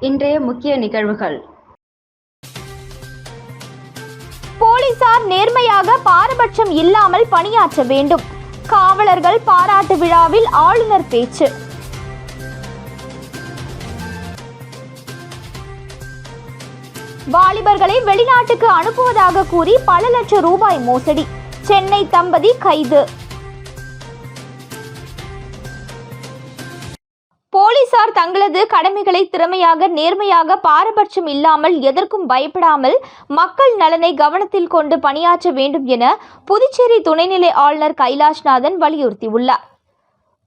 இன்றைய முக்கிய நிகழ்வுகள். போலீசார் நேர்மையாக பாரபட்சம் இல்லாமல் பணியாற்ற வேண்டும். காவலர்கள் பாராட்டு விழாவில் ஆளுநர் பேச்சு. வாலிபர்களை வெளிநாட்டுக்கு அனுப்புவதாக கூறி பல லட்சம் ரூபாய் மோசடி. சென்னை தம்பதி கைது. போலீசார் தங்களது கடமைகளை திறமையாக நேர்மையாக பாரபட்சம் இல்லாமல் எதற்கும் பயப்படாமல் மக்கள் நலனை கவனத்தில் கொண்டு பணியாற்ற வேண்டும் என புதுச்சேரி துணைநிலை ஆளுநர் கைலாஷ்நாதன் வலியுறுத்தியுள்ளார்.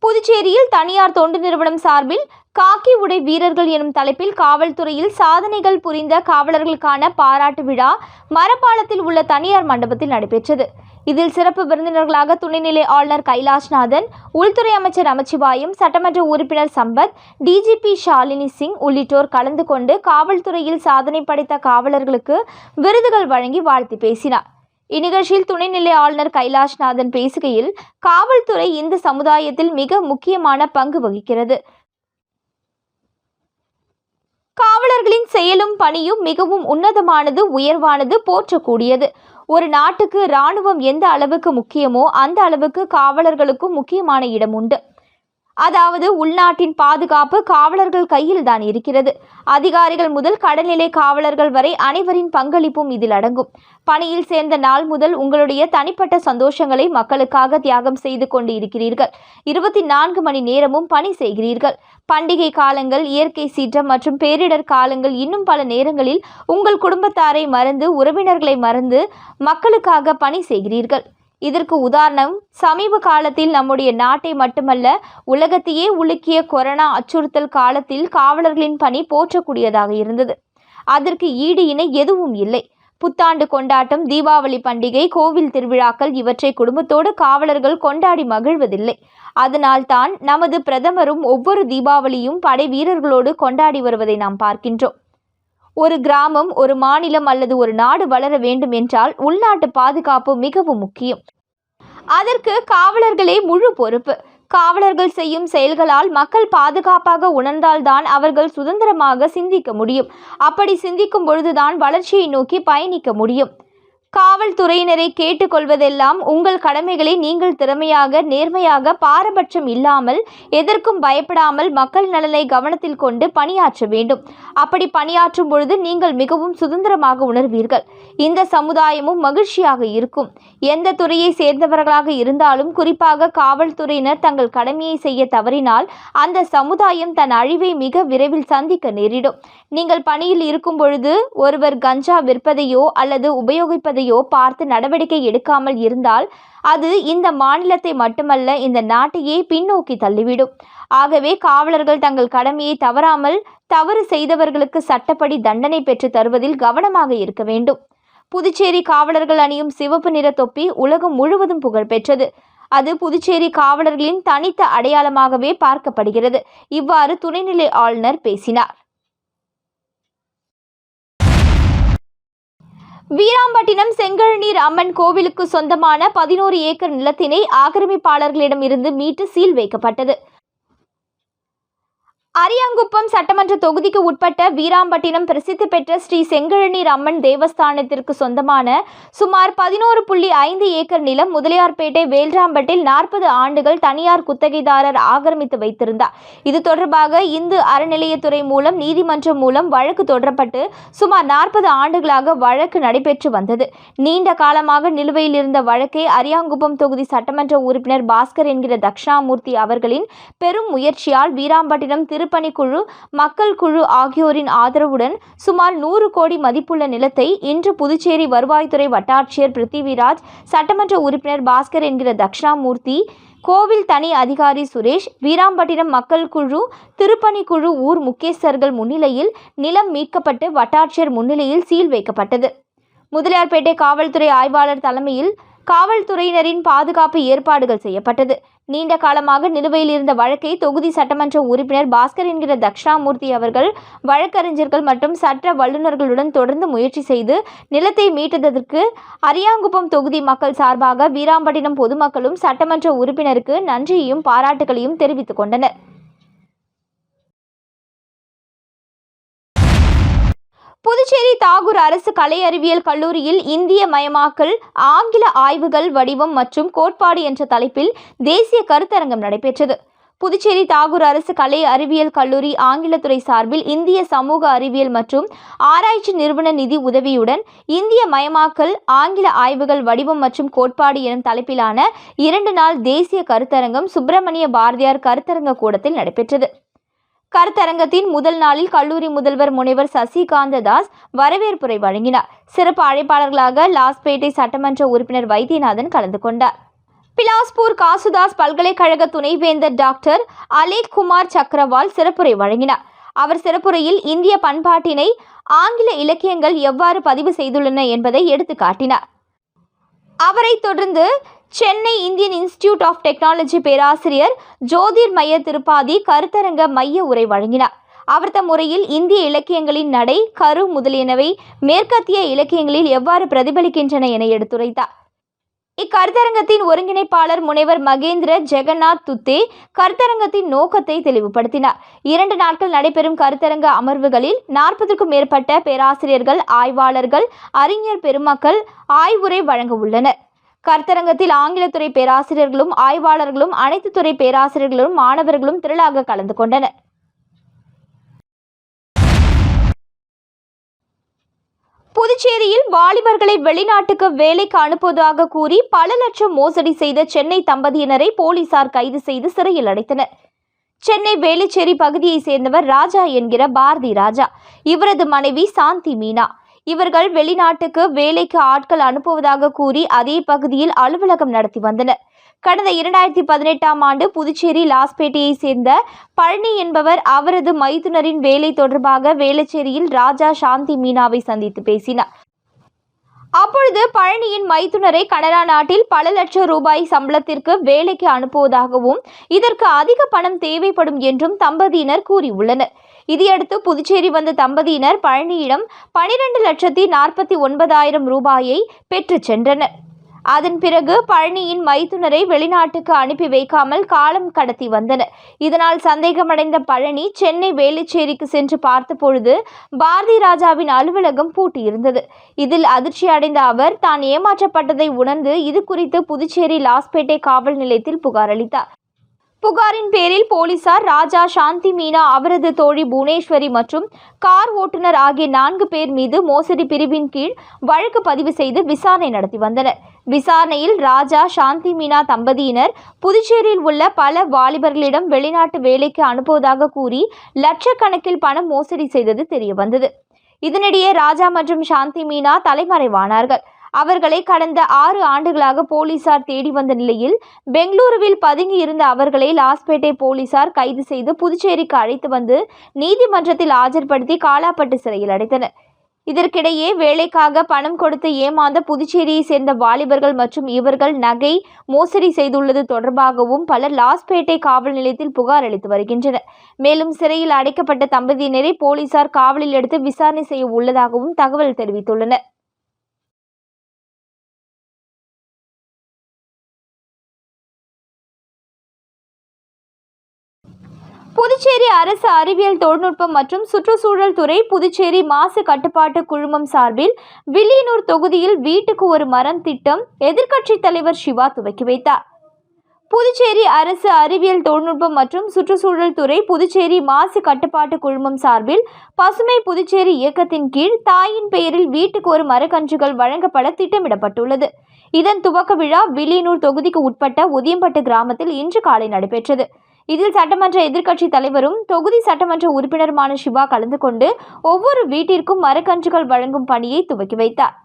புதுச்சேரியில் தனியார் தொண்டு நிறுவனம் சார்பில் காக்கி உடை வீரர்கள் எனும் தலைப்பில் காவல்துறையில் சாதனைகள் புரிந்த காவலர்களுக்கான பாராட்டு விழா மரப்பாலத்தில் உள்ள தனியார் மண்டபத்தில் நடைபெற்றது. இதில் சிறப்பு விருந்தினர்களாக துணைநிலை ஆளுநர் கைலாஷ்நாதன் உள்துறை அமைச்சர் நமச்சிவாயம் சட்டமன்ற உறுப்பினர் சம்பத் டிஜிபி ஷாலினி சிங் உள்ளிட்டோர் கலந்து கொண்டு காவல்துறையில் சாதனை படைத்த காவலர்களுக்கு விருதுகள் வழங்கி வாழ்த்து பேசினார். இந்நிகழ்ச்சியில் துணைநிலை ஆளுநர் கைலாஷ்நாதன் பேசுகையில் காவல்துறை இந்த சமுதாயத்தில் மிக முக்கியமான பங்கு வகிக்கிறது. காவலர்களின் செயலும் பணியும் மிகவும் உன்னதமானது உயர்வானது போற்றக்கூடியது. ஒரு நாட்டுக்கு இராணுவம் எந்த அளவுக்கு முக்கியமோ அந்த அளவுக்கு காவலர்களுக்கும் முக்கியமான இடம் உண்டு. அதாவது உள்நாட்டின் பாதுகாப்பு காவலர்கள் கையில் தான் இருக்கிறது. அதிகாரிகள் முதல் கடல்நிலை காவலர்கள் வரை அனைவரின் பங்களிப்பும் இதில் அடங்கும். பணியில் சேர்ந்த நாள் முதல் உங்களுடைய தனிப்பட்ட சந்தோஷங்களை மக்களுக்காக தியாகம் செய்து கொண்டு இருக்கிறீர்கள். இருபத்தி நான்கு மணி நேரமும் பணி செய்கிறீர்கள். பண்டிகை காலங்கள் இயற்கை சீற்றம் மற்றும் பேரிடர் காலங்கள் இன்னும் பல நேரங்களில் உங்கள் குடும்பத்தாரை மறந்து உறவினர்களை மறந்து மக்களுக்காக பணி செய்கிறீர்கள். இதற்கு உதாரணம் சமீப காலத்தில் நம்முடைய நாட்டை மட்டுமல்ல உலகத்தையே உலுக்கிய கொரோனா அச்சுறுத்தல் காலத்தில் காவலர்களின் பணி போற்றக்கூடியதாக இருந்தது. அதற்கு ஈடு இணை எதுவும் இல்லை. புத்தாண்டு கொண்டாட்டம் தீபாவளி பண்டிகை கோவில் திருவிழாக்கள் இவற்றை குடும்பத்தோடு காவலர்கள் கொண்டாடி மகிழ்வதில்லை. அதனால்தான் நமது பிரதமரும் ஒவ்வொரு தீபாவளியும் படை வீரர்களோடு கொண்டாடி வருவதை நாம் பார்க்கின்றோம். ஒரு கிராமம் ஒரு மாநிலம் அல்லது ஒரு நாடு வளர வேண்டும் என்றால் உள்நாட்டு பாதுகாப்பு மிகவும் முக்கியம். அதற்கு காவலர்களே முழு பொறுப்பு. காவலர்கள் செய்யும் செயல்களால் மக்கள் பாதுகாப்பாக உணர்ந்தால்தான் அவர்கள் சுதந்திரமாக சிந்திக்க முடியும். அப்படி சிந்திக்கும் பொழுதுதான் வளர்ச்சியை நோக்கி பயணிக்க முடியும். காவல்துறையினரை கேட்டுக்கொள்வதெல்லாம் உங்கள் கடமைகளை நீங்கள் திறமையாக நேர்மையாக பாரபட்சம் இல்லாமல் எதற்கும் பயப்படாமல் மக்கள் நலனை கவனத்தில் கொண்டு பணியாற்ற வேண்டும். அப்படி பணியாற்றும் பொழுது நீங்கள் மிகவும் சுதந்திரமாக உணர்வீர்கள். இந்த சமுதாயமும் மகிழ்ச்சியாக இருக்கும். எந்த துறையை சேர்ந்தவர்களாக இருந்தாலும் குறிப்பாக காவல்துறையினர் தங்கள் கடமையை செய்ய தவறினால் அந்த சமுதாயம் தன் அழிவை மிக விரைவில் சந்திக்க நேரிடும். நீங்கள் பணியில் இருக்கும் பொழுது ஒருவர் கஞ்சா விற்பதையோ அல்லது உபயோகிப்பதை செய்வதையோ பார்த்து நடவடிக்கை எடுக்காமல் இருந்தால் அது இந்த மாநிலத்தை மட்டுமல்ல இந்த நாட்டையே பின்னோக்கி தள்ளிவிடும். ஆகவே காவலர்கள் தங்கள் கடமையை தவறாமல் தவறு செய்தவர்களுக்கு சட்டப்படி தண்டனை பெற்று தருவதில் கவனமாக இருக்க வேண்டும். புதுச்சேரி காவலர்கள் அணியும் சிவப்பு நிற தொப்பி உலகம் முழுவதும் புகழ்பெற்றது அது புதுச்சேரி காவலர்களின் தனித்த அடையாளமாகவே பார்க்கப்படுகிறது. இவ்வாறு துணைநிலை ஆளுநர் பேசினார். வீராம்பட்டினம் செங்கழநீர் அம்மன் கோவிலுக்கு சொந்தமான பதினோரு ஏக்கர் நிலத்தினை ஆக்கிரமிப்பாளர்களிடம் இருந்து மீட்டு சீல் வைக்கப்பட்டது. அரியாங்குப்பம் சட்டமன்ற தொகுதிக்கு உட்பட்ட வீராம்பட்டினம் பிரசித்தி பெற்ற ஸ்ரீ செங்கழநீர் அம்மன் தேவஸ்தானத்திற்கு சொந்தமான சுமார் பதினோரு புள்ளி ஐந்து ஏக்கர் நிலம் முதலியார்பேட்டை வேல்ராம்பட்டில் நாற்பது ஆண்டுகள் தனியார் குத்தகைதாரர் ஆக்கிரமித்து வைத்திருந்தார். இது தொடர்பாக இந்து அறநிலையத்துறை மூலம் நீதிமன்றம் மூலம் வழக்கு தொடரப்பட்டு சுமார் நாற்பது ஆண்டுகளாக வழக்கு நடைபெற்று வந்தது. நீண்ட காலமாக நிலுவையில் இருந்த வழக்கை அரியாங்குப்பம் தொகுதி சட்டமன்ற உறுப்பினர் பாஸ்கர் என்கிற தக்ஷணாமூர்த்தி அவர்களின் பெரும் முயற்சியால் வீராம்பட்டினம் திருப்பணிக்குழு மக்கள் குழு ஆகியோரின் ஆதரவுடன் சுமார் நூறு கோடி மதிப்புள்ள நிலத்தை இன்று புதுச்சேரி வருவாய்த்துறை வட்டாட்சியர் பிருத்திவிராஜ் சட்டமன்ற உறுப்பினர் பாஸ்கர் என்கிற தக்ஷணாமூர்த்தி கோவில் தனி அதிகாரி சுரேஷ் வீராம்பட்டினம் மக்கள் குழு திருப்பணிக்குழு ஊர் முக்கியஸ்தர்கள் முன்னிலையில் நிலம் மீட்கப்பட்டு வட்டாட்சியர் முன்னிலையில் சீல் வைக்கப்பட்டது. முதலியார்பேட்டை காவல்துறை ஆய்வாளர் தலைமையில் காவல்துறையினரின் பாதுகாப்பு ஏற்பாடுகள் செய்யப்பட்டது. நீண்ட காலமாக நிலுவையில் இருந்த வழக்கை தொகுதி சட்டமன்ற உறுப்பினர் பாஸ்கர் என்கிற தக்ஷணாமூர்த்தி அவர்கள் வழக்கறிஞர்கள் மற்றும் சட்ட வல்லுநர்களுடன் தொடர்ந்து முயற்சி செய்து நிலத்தை மீட்டதற்கு அரியாங்குப்பம் தொகுதி மக்கள் சார்பாக வீராம்பட்டினம் பொதுமக்களும் சட்டமன்ற உறுப்பினருக்கு நன்றியையும் பாராட்டுகளையும் தெரிவித்துக் கொண்டனர். புதுச்சேரி தாகூர் அரசு கலை அறிவியல் கல்லூரியில் இந்திய மயமாக்கல் ஆங்கில ஆய்வுகள் வடிவம் மற்றும் கோட்பாடு என்ற தலைப்பில் தேசிய கருத்தரங்கம் நடைபெற்றது. புதுச்சேரி தாகூர் அரசு கலை அறிவியல் கல்லூரி ஆங்கிலத்துறை சார்பில் இந்திய சமூக அறிவியல் மற்றும் ஆராய்ச்சி நிறுவன நிதி உதவியுடன் இந்திய மயமாக்கல் ஆங்கில ஆய்வுகள் வடிவம் மற்றும் கோட்பாடு எனும் தலைப்பிலான இரண்டு நாள் தேசிய கருத்தரங்கம் சுப்பிரமணிய பாரதியார் கருத்தரங்க கூடத்தில் நடைபெற்றது. கருத்தரங்கத்தின் முதல் நாளில் கல்லூரி முதல்வர் முனைவர் சசிகாந்த தாஸ் வரவேற்புரை வழங்கினார். சிறப்பு அழைப்பாளர்களாக லாஸ்பேட்டை சட்டமன்ற உறுப்பினர் வைத்தியநாதன் கலந்து கொண்டார். பிலாஸ்பூர் காசுதாஸ் பல்கலைக்கழக துணைவேந்தர் டாக்டர் அலேக் குமார் சக்கரவால் சிறப்புரை வழங்கினார். அவர் சிறப்புரையில் இந்திய பண்பாட்டினை ஆங்கில இலக்கியங்கள் எவ்வாறு பதிவு செய்துள்ளன என்பதை எடுத்து காட்டினார் அவரைத் தொடர்ந்து Chennai Indian Institute of Technology பேராசிரியர் ஜோதிர்மய திருப்பாதி கருத்தரங்க மைய உரை வழங்கினார். அவர்த முறையில் இந்திய இலக்கியங்களின் நடை கரு முதலியனவை மேற்கத்திய இலக்கியங்களில் எவ்வாறு பிரதிபலிக்கின்றன என எடுத்துரைத்தார். இக்கருத்தரங்கத்தின் ஒருங்கிணைப்பாளர் முனைவர் மகேந்திர ஜெகநாத் துத்தே கருத்தரங்கத்தின் நோக்கத்தை தெளிவுபடுத்தினார். இரண்டு நாட்கள் நடைபெறும் கருத்தரங்க அமர்வுகளில் நாற்பதுக்கும் மேற்பட்ட பேராசிரியர்கள் ஆய்வாளர்கள் அறிஞர் பெருமக்கள் ஆய்வுரை வழங்க உள்ளனர். கருத்தரங்கத்தில் ஆங்கிலத்துறை பேராசிரியர்களும் ஆய்வாளர்களும் அனைத்து துறை பேராசிரியர்களும் மாணவர்களும் திரளாக கலந்து கொண்டனர். புதுச்சேரியில் வாலிபர்களை வெளிநாட்டுக்கு வேலைக்கு அனுப்புவதாக கூறி பல லட்சம் மோசடி செய்த சென்னை தம்பதியினரை போலீசார் கைது செய்து சிறையில் அடைத்தனர். சென்னை வேலுச்சேரி பகுதியைச் சேர்ந்தவர் ராஜா என்கிற பாரதி ராஜா. இவரது மனைவி சாந்தி மீனா. இவர்கள் வெளிநாட்டுக்கு வேலைக்கு ஆட்கள் அனுப்புவதாக கூறி அதே பகுதியில் அலுவலகம் நடத்தி வந்தனர். கடந்த இரண்டாயிரத்தி பதினெட்டாம் ஆண்டு புதுச்சேரி லாஸ்பேட்டையை சேர்ந்த பழனி என்பவர் அவரது மைத்துனரின் வேலை தொடர்பாக வேளச்சேரியில் ராஜா சாந்தி மீனாவை சந்தித்து பேசினார். அப்பொழுது பழனியின் மைத்துனரை கனடா நாட்டில் பல லட்சம் ரூபாய் சம்பளத்திற்கு வேலைக்கு அனுப்புவதாகவும் இதற்கு அதிக பணம் தேவைப்படும் என்றும் தம்பதியினர் கூறியுள்ளனர். இதையடுத்து புதுச்சேரி வந்த தம்பதியினர் பழனியிடம் பனிரெண்டு லட்சத்தி நாற்பத்தி ஒன்பதாயிரம் ரூபாயை பெற்றுச் சென்றனர். அதன் பிறகு பழனியின் மைத்துனரை வெளிநாட்டுக்கு அனுப்பி வைக்காமல் காலம் கடத்தி வந்தனர். இதனால் சந்தேகமடைந்த பழனி சென்னை வேலுச்சேரிக்கு சென்று பார்த்தபொழுது பாரதி ராஜாவின் அலுவலகம் பூட்டியிருந்தது. இதில் அதிர்ச்சி அடைந்த அவர் தான் ஏமாற்றப்பட்டதை உணர்ந்து இது குறித்து புதுச்சேரி லாஸ்பேட்டை காவல் நிலையத்தில் புகார் அளித்தார். புகாரின் பேரில் போலீசார் ராஜா சாந்தி மீனா அவரது தோழி புவனேஸ்வரி மற்றும் கார் ஓட்டுநர் ஆகிய நான்கு பேர் மீது மோசடி பிரிவின் கீழ் வழக்கு பதிவு செய்து விசாரணை நடத்தி வந்தனர். விசாரணையில் ராஜா சாந்தி மீனா தம்பதியினர் புதுச்சேரியில் உள்ள பல வாலிபர்களிடம் வெளிநாட்டு வேலைக்கு அனுப்புவதாக கூறி லட்சக்கணக்கில் பணம் மோசடி செய்தது தெரியவந்தது. இதனிடையே ராஜா மற்றும் சாந்தி மீனா தலைமறைவானார்கள். அவர்களை கடந்த ஆறு ஆண்டுகளாக போலீசார் தேடி வந்த நிலையில் பெங்களூருவில் பதுங்கி இருந்த அவர்களை லாஸ்பேட்டை போலீசார் கைது செய்து புதுச்சேரிக்கு அழைத்து வந்து நீதிமன்றத்தில் ஆஜர்படுத்தி காலாப்பட்டு சிறையில் அடைத்தனர். இதற்கிடையே வேலைக்காக பணம் கொடுத்து ஏமாந்த புதுச்சேரியை சேர்ந்த வாலிபர்கள் மற்றும் இவர்கள் நகை மோசடி செய்துள்ளது தொடர்பாகவும் பலர் லாஸ்பேட்டை காவல் நிலையத்தில் புகார் அளித்து வருகின்றனர். மேலும் சிறையில் அடைக்கப்பட்ட தம்பதியினரை போலீசார் காவலில் எடுத்து விசாரணை செய்ய உள்ளதாகவும் தகவல் தெரிவித்துள்ளனர். அரசு அறிவியல் தொழில்நுட்பம் மற்றும் சுற்றுச்சூழல் துறை புதுச்சேரி மாசு கட்டுப்பாட்டு குழுமம் சார்பில் வில்லியனூர் தொகுதியில் வீட்டுக்கு ஒரு மரம் திட்டம் எதிர்க்கட்சித் தலைவர் சிவா துவக்கி வைத்தார். புதுச்சேரி அரசு அறிவியல் தொழில்நுட்பம் மற்றும் சுற்றுச்சூழல் துறை புதுச்சேரி மாசு கட்டுப்பாட்டு குழுமம் சார்பில் பசுமை புதுச்சேரி இயக்கத்தின் கீழ் தாயின் பெயரில் வீட்டுக்கு ஒரு மரக்கன்றுகள் வழங்கப்பட திட்டமிடப்பட்டுள்ளது. இதன் துவக்க விழா வில்லியனூர் தொகுதிக்கு உட்பட்ட உதியம்பட்டு கிராமத்தில் இன்று காலை நடைபெற்றது. இதில் சட்டமன்ற எதிர்க்கட்சி தலைவரும் தொகுதி சட்டமன்ற உறுப்பினருமான சிவா கலந்து கொண்டு ஒவ்வொரு வீட்டிற்கும் மரக்கன்றுகள் வழங்கும் பணியை துவக்கி வைத்தார்.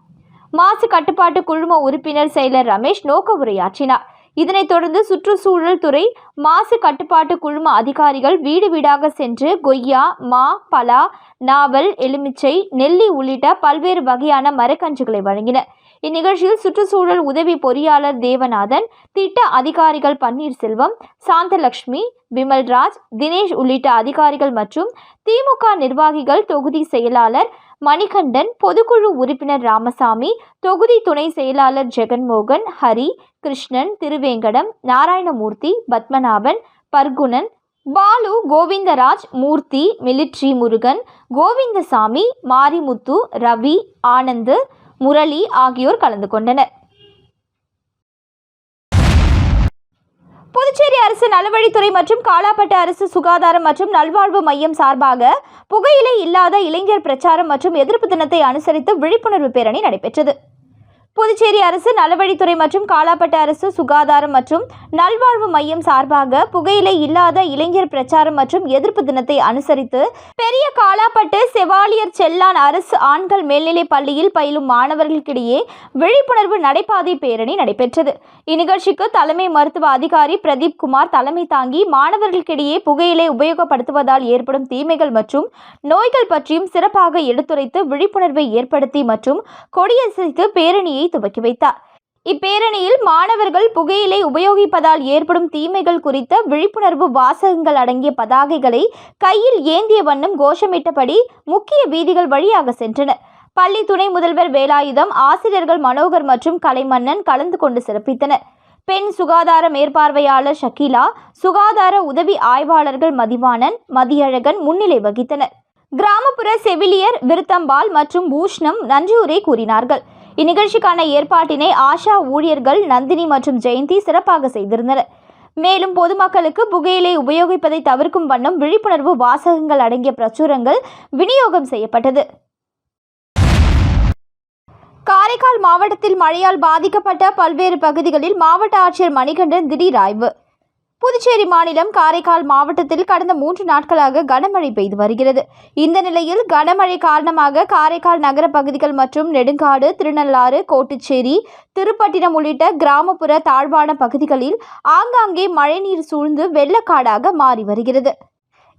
மாசு கட்டுப்பாட்டு குழும உறுப்பினர் செயலர் ரமேஷ் நோக்க உரையாற்றினார். இதனைத் தொடர்ந்து சுற்றுச்சூழல் துறை மாசு கட்டுப்பாட்டு குழும அதிகாரிகள் வீடு வீடாக சென்று கொய்யா மா பலா நாவல் எலுமிச்சை நெல்லி உள்ளிட்ட பல்வேறு வகையான மரக்கன்றுகளை வழங்கினர் இந்நிகழ்ச்சியில் சுற்றுச்சூழல் உதவி பொறியாளர் தேவநாதன் திட்ட அதிகாரிகள் பன்னீர்செல்வம் சாந்தலட்சுமி விமல்ராஜ் தினேஷ் உள்ளிட்ட அதிகாரிகள் மற்றும் திமுக நிர்வாகிகள் தொகுதி செயலாளர் மணிகண்டன் பொதுக்குழு உறுப்பினர் ராமசாமி தொகுதி துணை செயலாளர் ஜெகன்மோகன் ஹரி கிருஷ்ணன் திருவேங்கடம் நாராயணமூர்த்தி பத்மநாபன் பர்குணன் பாலு கோவிந்தராஜ் மூர்த்தி மிலிட்ரி முருகன் கோவிந்தசாமி மாரிமுத்து ரவி ஆனந்து முரளி ஆகியோர் கலந்து கொண்டனர். புதுச்சேரி அரசு நலவழித்துறை மற்றும் காலாப்பட்டு அரசு சுகாதாரம் மற்றும் நல்வாழ்வு மையம் சார்பாக புகையிலை இல்லாத இளைஞர் பிரச்சாரம் மற்றும் எதிர்ப்பு தினத்தை அனுசரித்து விழிப்புணர்வு பேரணி நடைபெற்றது. புதுச்சேரி அரசு நலவழித்துறை மற்றும் காலாப்பட்டு அரசு சுகாதாரம் மற்றும் நல்வாழ்வு மையம் சார்பாக புகையிலை இல்லாத இளைஞர் பிரச்சாரம் மற்றும் எதிர்ப்பு தினத்தை அனுசரித்து பெரிய காலாப்பட்டு செவாலியர் செல்லான் அரசு ஆண்கள் மேல்நிலைப் பள்ளியில் பயிலும் மாணவர்களுக்கிடையே விழிப்புணர்வு நடைபாதை பேரணி நடைபெற்றது. இந்நிகழ்ச்சிக்கு தலைமை மருத்துவ அதிகாரி பிரதீப் குமார் தலைமை தாங்கி மாணவர்களுக்கிடையே புகையிலை உபயோகப்படுத்துவதால் ஏற்படும் தீமைகள் மற்றும் நோய்கள் பற்றியும் சிறப்பாக எடுத்துரைத்து விழிப்புணர்வை ஏற்படுத்தி மற்றும் கொடியசைத்து பேரணியை துவக்கி வைத்தார். இப்பேரணியில் மாணவர்கள் புகையிலை உபயோகிப்பதால் ஏற்படும் தீமைகள் குறித்த விழிப்புணர்வு வாசகங்கள் அடங்கிய பதாகைகளை கையில் ஏந்திய வண்ணம் கோஷமிட்டபடி முக்கிய வீதிகள் வழியாக சென்றனர் பள்ளி துணை முதல்வர் வேலாயுதம் ஆசிரியர்கள் மனோகர் மற்றும் கலைமன்னன் கலந்து கொண்டு சிறப்பித்தனர். பெண் சுகாதார மேற்பார்வையாளர் ஷக்கீலா சுகாதார உதவி ஆய்வாளர்கள் மதிவாணன் மதியழகன் முன்னிலை வகித்தனர். கிராமப்புற செவிலியர் விருத்தம்பால் மற்றும் பூஷ்ணம் நன்றியுரை கூறினார்கள். இந்நிகழ்ச்சிக்கான ஏற்பாட்டினை ஆஷா ஊழியர்கள் நந்தினி மற்றும் ஜெயந்தி சிறப்பாக செய்திருந்தனர். மேலும் பொதுமக்களுக்கு புகையிலை உபயோகிப்பதை தவிர்க்கும் வண்ணம் விழிப்புணர்வு வாசகங்கள் அடங்கிய பிரச்சுரங்கள் விநியோகம் செய்யப்பட்டது. காரைக்கால் மாவட்டத்தில் மழையால் பாதிக்கப்பட்ட பல்வேறு பகுதிகளில் மாவட்ட ஆட்சியர் மணிகண்டன் திடீர் ஆய்வு. புதுச்சேரி மாநிலம் காரைக்கால் மாவட்டத்தில் கடந்த மூன்று நாட்களாக கனமழை பெய்து வருகிறது. இந்த நிலையில் கனமழை காரணமாக காரைக்கால் நகர பகுதிகள் மற்றும் நெடுங்காடு திருநள்ளாறு கோட்டுச்சேரி திருப்பட்டினம் உள்ளிட்ட கிராமப்புற தாழ்வான பகுதிகளில் ஆங்காங்கே மழைநீர் சூழ்ந்து வெள்ளக்காடாக மாறி வருகிறது.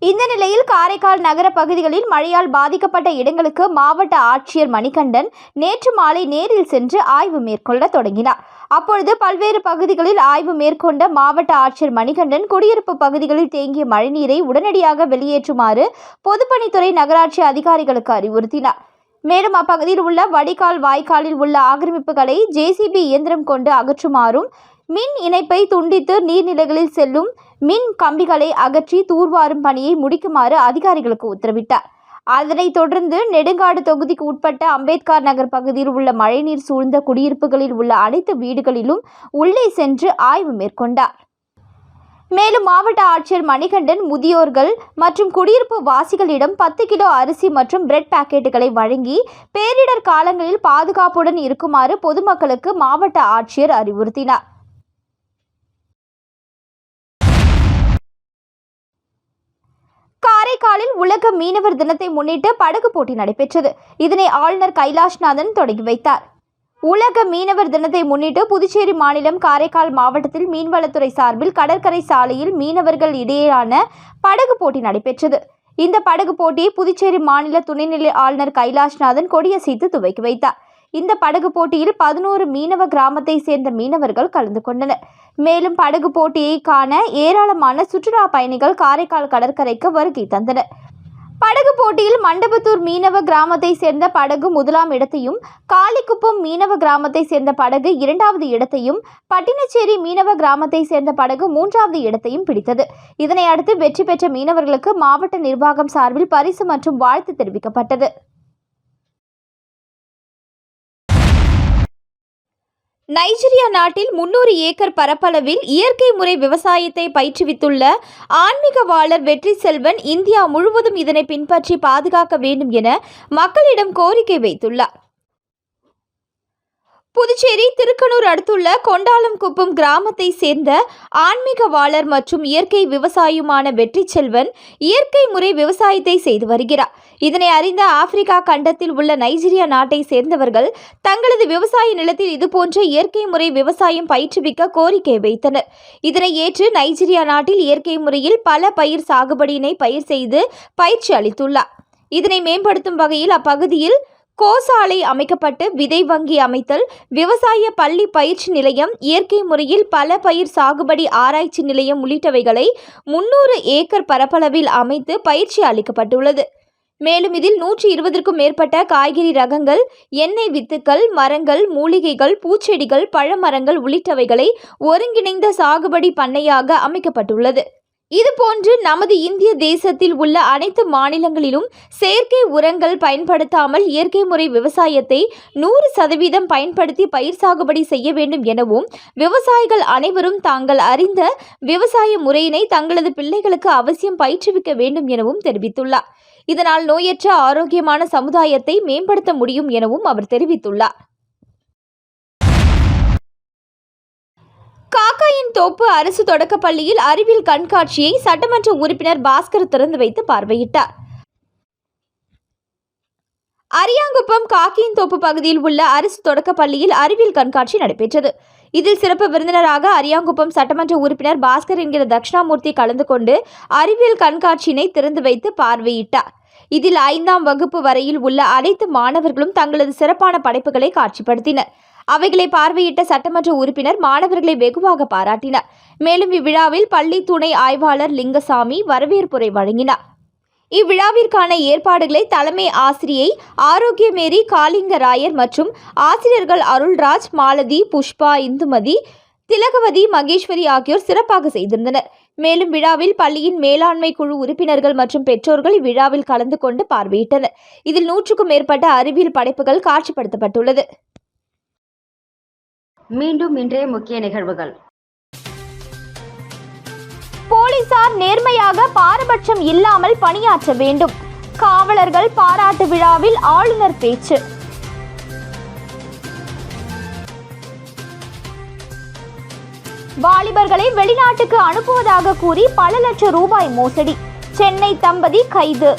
இந்த நிலையில் காரைக்கால் நகர பகுதிகளில் மழையால் பாதிக்கப்பட்ட இடங்களுக்கு மாவட்ட ஆட்சியர் மணிகண்டன் நேற்று மாலை நேரில் சென்று ஆய்வு மேற்கொள்ள தொடங்கினார். அப்பொழுது பல்வேறு பகுதிகளில் ஆய்வு மேற்கொண்ட மாவட்ட ஆட்சியர் மணிகண்டன் குடியிருப்பு பகுதிகளில் தேங்கிய மழைநீரை உடனடியாக வெளியேற்றுமாறு பொதுப்பணித்துறை நகராட்சி அதிகாரிகளுக்கு அறிவுறுத்தினார். மேலும் அப்பகுதியில் உள்ள வடிகால் வாய்க்காலில் உள்ள ஆக்கிரமிப்புகளை ஜேசிபி இயந்திரம் கொண்டு அகற்றுமாறும் மின் இணைப்பை துண்டித்து நீர்நிலைகளில் செல்லும் மின் கம்பிகளை அகற்றி தூர்வாரும் பணியை முடிக்குமாறு அதிகாரிகளுக்கு உத்தரவிட்டார். அதனைத் தொடர்ந்து நெடுங்காடு தொகுதிக்கு உட்பட்ட அம்பேத்கர் நகர் பகுதியில் உள்ள மழைநீர் சூழ்ந்த குடியிருப்புகளில் உள்ள அனைத்து வீடுகளிலும் உள்ளே சென்று ஆய்வு மேற்கொண்டார். மேலும் மாவட்ட ஆட்சியர் மணிகண்டன் முதியோர்கள் மற்றும் குடியிருப்பு வாசிகளிடம் பத்து கிலோ அரிசி மற்றும் பிரெட் பாக்கெட்டுகளை வழங்கி பேரிடர் காலங்களில் பாதுகாப்புடன் இருக்குமாறு பொதுமக்களுக்கு மாவட்ட ஆட்சியர் அறிவுறுத்தினார். காரைக்காலில் உலக மீனவர் தினத்தை முன்னிட்டு படகு போட்டி நடைபெற்றது. இதனை ஆளுநர் கைலாஷ்நாதன் தொடங்கி வைத்தார். உலக மீனவர் தினத்தை முன்னிட்டு புதுச்சேரி மாநிலம் காரைக்கால் மாவட்டத்தில் மீன்வளத்துறை சார்பில் கடற்கரை சாலையில் மீனவர்கள் இடையேயான படகு போட்டி நடைபெற்றது. இந்த படகு போட்டியை புதுச்சேரி மாநில துணைநிலை ஆளுநர் கைலாஷ்நாதன் கொடியசைத்து துவக்கி வைத்தார். இந்த படகு போட்டியில் பதினோரு மீனவ கிராமத்தை சேர்ந்த மீனவர்கள் கலந்து கொண்டனர். மேலும் படகு போட்டியை காண ஏராளமான சுற்றுலா பயணிகள் காரைக்கால் கடற்கரைக்கு வருகை தந்தனர். படகு போட்டியில் மண்டபத்தூர் மீனவ கிராமத்தை சேர்ந்த படகு முதலாம் இடத்தையும் காளிக்குப்பம் மீனவ கிராமத்தை சேர்ந்த படகு இரண்டாவது இடத்தையும் பட்டினச்சேரி மீனவ கிராமத்தை சேர்ந்த படகு மூன்றாவது இடத்தையும் பிடித்தது. இதனை அடுத்து வெற்றி பெற்ற மீனவர்களுக்கு மாவட்ட நிர்வாகம் சார்பில் பரிசு மற்றும் வாழ்த்து தெரிவிக்கப்பட்டது. நைஜீரியா நாட்டில் முன்னூறு ஏக்கர் பரப்பளவில் இயற்கை முறை விவசாயத்தை பயிற்றுவித்துள்ள ஆன்மீகவாளர் வெற்றி செல்வன் இந்தியா முழுவதும் இதனை பின்பற்றி பாதுகாக்க வேண்டும் என மக்களிடம் கோரிக்கை வைத்துள்ளார். புதுச்சேரி திருக்கனூர் அடுத்துள்ள கொண்டாலம்குப்பம் கிராமத்தை சேர்ந்த ஆன்மீகவாளர் மற்றும் இயற்கை விவசாயியுமான வெற்றி செல்வன் இயற்கை முறை விவசாயத்தை செய்து வருகிறார். இதனை அறிந்த ஆப்பிரிக்கா கண்டத்தில் உள்ள நைஜீரியா நாட்டை சேர்ந்தவர்கள் தங்களது விவசாய நிலத்தில் இதுபோன்ற இயற்கை முறை விவசாயம் பயிற்றுவிக்க கோரிக்கை வைத்தனர். இதனை ஏற்று நைஜீரியா நாட்டில் இயற்கை முறையில் பல பயிர் சாகுபடியினை பயிர் செய்து பயிற்சி அளித்துள்ளார். இதனை மேம்படுத்தும் வகையில் அப்பகுதியில் கோசாலை அமைக்கப்பட்டு விதை வங்கி அமைத்தல் விவசாய பள்ளி பயிற்சி நிலையம் இயற்கை முறையில் பல பயிர் சாகுபடி ஆராய்ச்சி நிலையம் உள்ளிட்டவைகளை முன்னூறு ஏக்கர் பரப்பளவில் அமைத்து பயிற்சி அளிக்கப்பட்டுள்ளது. மேலும் இதில் நூற்றி இருபதற்கும் மேற்பட்ட காய்கறி ரகங்கள் எண்ணெய் வித்துக்கள் மரங்கள் மூலிகைகள் பூச்செடிகள் பழமரங்கள் உள்ளிட்டவைகளை ஒருங்கிணைந்த சாகுபடி பண்ணையாக அமைக்கப்பட்டுள்ளது. இதுபோன்று நமது இந்திய தேசத்தில் உள்ள அனைத்து மாநிலங்களிலும் செயற்கை உரங்கள் பயன்படுத்தாமல் இயற்கை முறை விவசாயத்தை நூறு சதவீதம் பயன்படுத்தி பயிர் சாகுபடி செய்ய வேண்டும் எனவும் விவசாயிகள் அனைவரும் தாங்கள் அறிந்த விவசாய முறையினை தங்களது பிள்ளைகளுக்கு அவசியம் பயிற்றுவிக்க வேண்டும் எனவும் தெரிவித்துள்ளார். இதனால் நோயற்ற ஆரோக்கியமான சமுதாயத்தை மேம்படுத்த முடியும் எனவும் அவர் தெரிவித்துள்ளார். காக்காயின் தோப்பு அரசு தொடக்கப் பள்ளியில் அறிவியல் கண்காட்சியை சட்டமன்ற உறுப்பினர் பாஸ்கர் திறந்து வைத்து பார்வையிட்டார். அரியாங்குப்பம் காக்கியின் தோப்பு பகுதியில் உள்ள அரசு தொடக்கப் பள்ளியில் அறிவியல் கண்காட்சி நடைபெற்றது. இதில் சிறப்பு விருந்தினராக அரியாங்குப்பம் சட்டமன்ற உறுப்பினர் பாஸ்கர் என்கிற தட்சிணாமூர்த்தி கலந்து கொண்டு அறிவியல் கண்காட்சியினை திறந்து வைத்து பார்வையிட்டார். இதில் ஐந்தாம் வகுப்பு வரையில் உள்ள அனைத்து மாணவர்களும் தங்களது சிறப்பான படைப்புகளை காட்சிப்படுத்தினர். அவைகளை பார்வையிட்ட சட்டமன்ற உறுப்பினர் மாணவர்களை வெகுவாக பாராட்டினார். மேலும் இவ்விழாவில் பள்ளி துணை ஆய்வாளர் லிங்கசாமி வரவேற்புரை வழங்கினார். இவ்விழாவிற்கான ஏற்பாடுகளை தலைமை ஆசிரியை ஆரோக்கியமேரி காளிங்கராயர் மற்றும் ஆசிரியர்கள் அருள்ராஜ் மாலதி புஷ்பா இந்துமதி திலகவதி மகேஸ்வரி ஆகியோர் சிறப்பாக செய்திருந்தனர். மேலும் விழாவில் பள்ளியின் மேலாண்மை குழு உறுப்பினர்கள் மற்றும் பெற்றோர்கள் இவ்விழாவில் கலந்து கொண்டு பார்வையிட்டனர். இதில் நூற்றுக்கும் மேற்பட்ட அறிவியல் படைப்புகள் காட்சிப்படுத்தப்பட்டுள்ளது. மீண்டும் இன்றைய முக்கிய நிகழ்வுகள். போலீசார் நேர்மையாக பாரபட்சம் இல்லாமல் பணியாற்ற வேண்டும். காவலர்கள் பாராட்டு விழாவில் ஆளுநர் பேச்சு. வாலிபர்களை வெளிநாட்டுக்கு அனுப்புவதாக கூறி பல லட்சம் ரூபாய் மோசடி. சென்னை தம்பதி கைது.